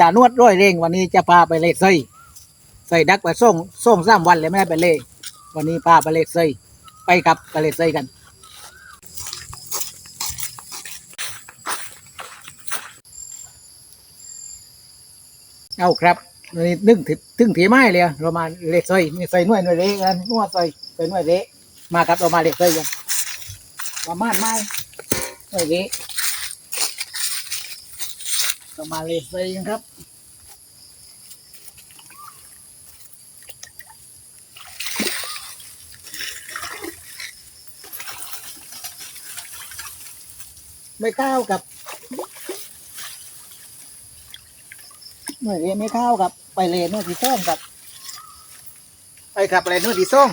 จานวดร้อยเร่งวันนี้จะพาไปเลดไส้ใส่ดักไปส่งส่งสามวันเลยไม่ได้ไปเล่วันนี้พาไปเลดไส้ไปกับไปเลดไส้กัน เอาครับวันนี้นึกถึงถึงถีไม้เลยเรามาเลดไส้นี่ใส่นวยหน่วยเละกันนวดใส่ใส่นวยเละมาครับเรามาเลดไส้กันประมาณไม้หน่วยเละ เรามาเลดไส้กันครับไม่ข้าวกับหน่วยเรียนไม่ข้าวกับ ไปเรียนหน่วยที่ซ่องกับ ไปขับอะไรหน่วยที่ซ่อง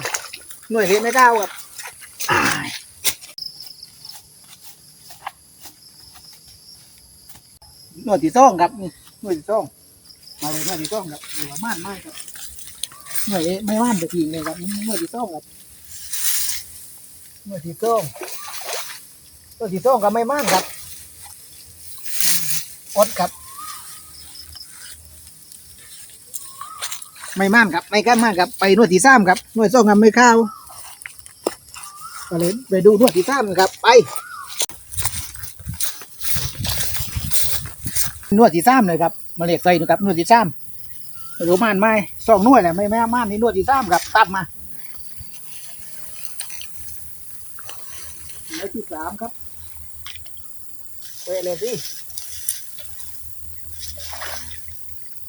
หน่วยเรียนไม่ข้าวกับอ้าย หนวยที่ซ่องครับนี่หนวยที่ซ่องมาเลยหนวยที่ซ่องครับอยู่ประมาณมากครับหน่วยไม่ว่านไปทีเลยครับหน่วยที่ซ่องครับหน่วยที่ซ่องตัวที่สองก็ไม่มั่นครับอดครับ ไม่มั่นครับไม่กล้ามากครับไปนวดที่สามครับนวดสองครับไม่เข้าก็เลยไปดูนวดที่สามครับไป นวดที่สามเลยครับมาเรียกใส่นะครับนวดที่สามไม่รู้ม่านไหมสองนวดแหละไม่ไม่ม่านนี่นวดที่สามครับตัดมาแล้วที่สามครับเวเลยพี่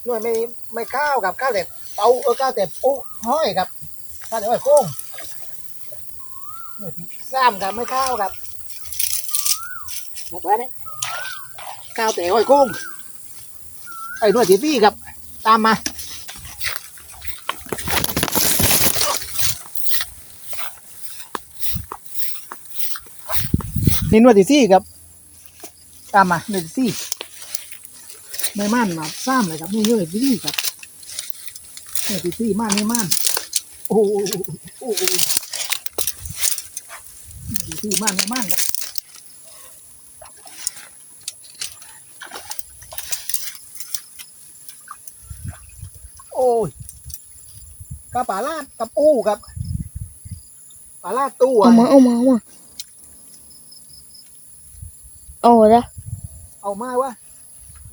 นวยไม่ไม่ข้าวกับข้าวแต่เตาเออข้าวแต่ปุ๊ห้อยครับข้าวแต่ห้อยโค้งหน่วยที่สามครับไม่ข้าวครับแบบนี้ข้าวแต่ห้อยโค้ง อ้หน่วยที่สี่ครับ ตามมา นี่หนวยที่สี่ครับ ตามมาหน่วยที่สี่ไม่ม่านมาซ้ำเลยครับนี่หน่วยที่สี่ครับหนวดที่สี่ม่านไม่ม่านโอ้โหโอ้โหหน่วยที่สี่ม่านไม่ม่านครับ โอ้ยกระป๋าลาดกับอู้ครับปลาลาดตู้เอาอะมาเอามาเอามาเอาละเอามาวะ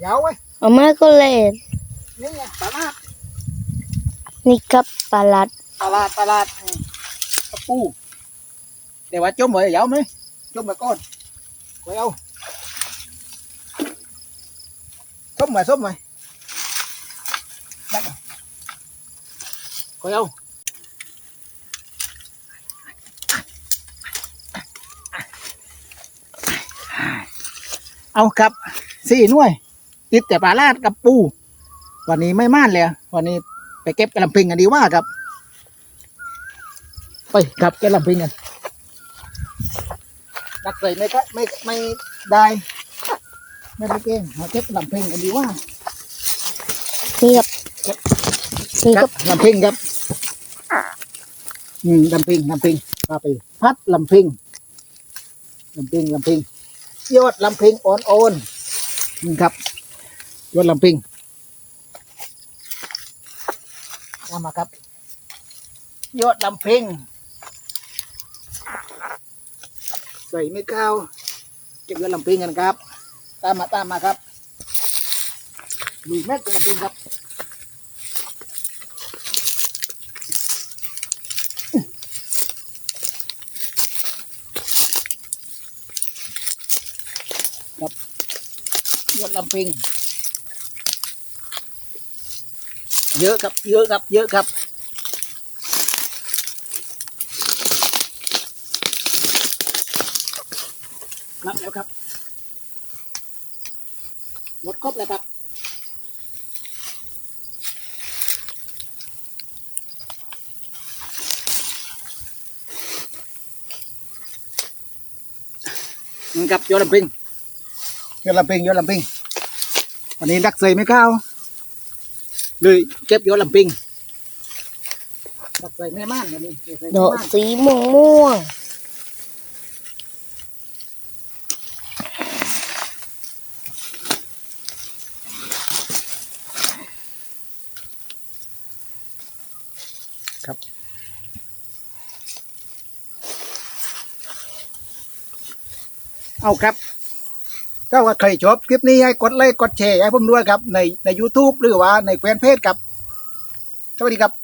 ยาวไว้ยเอามาก็เล่นนี่ไงปลาลาดนี่ครับปลาลัดตลาดตลาดอืมกระปูเดี๋ยวว่าจมไว้เดี๋ยวไหมจมไปก่อนไว้เอาส้มไว้ส้มไว้ได้ไหม ไว้เอาเอาครับสี่หน่วย ติดแต่ปลาลาดกับปู วันนี้ไม่ม่านเลยวันนี้ไปเก็บกระลำพิงกันดีว่าครับ ไปครับแกลำพิงกันดักใส่ไม่ก็ไม่ไม่ได้ ไม่ได้เก่งมาเก็บลำพิงกันดีว่านี่ครับนี่ครับลำพิงครับ อืมลำพิงลำพิงพาไป พัดลำพิงลำพิงลำพิงยอดลำพิงอ่อนโอนนี่ครับยอดลำพิงตามมาครับยอดลำพิงใส่ไม่เข้าเก็บเงินลำพิงกันครับ ตามมาตามมาครับลุยแม็กลำพิงครับ ครับยอดลำพิง เยอะครับเยอะครับเยอะครับครับแล้วครับ หมดครบแล้วครับนี่ครับโยนลำพิง ยอดลำปิงยอดลำปิงวันนี้ดักใส่ไม่ก้าวเลยเก็บยอดลำปิงดักเสยแม่ม่านวันนี้ดอสีม่วงม่วงครับเอาครับ ถ้าว่าใครชอบคลิปนี้ให้กดไลค์กดแชร์ให้ผมด้วยครับในใน YouTube หรือว่าในแฟนเพจครับสวัสดีครับ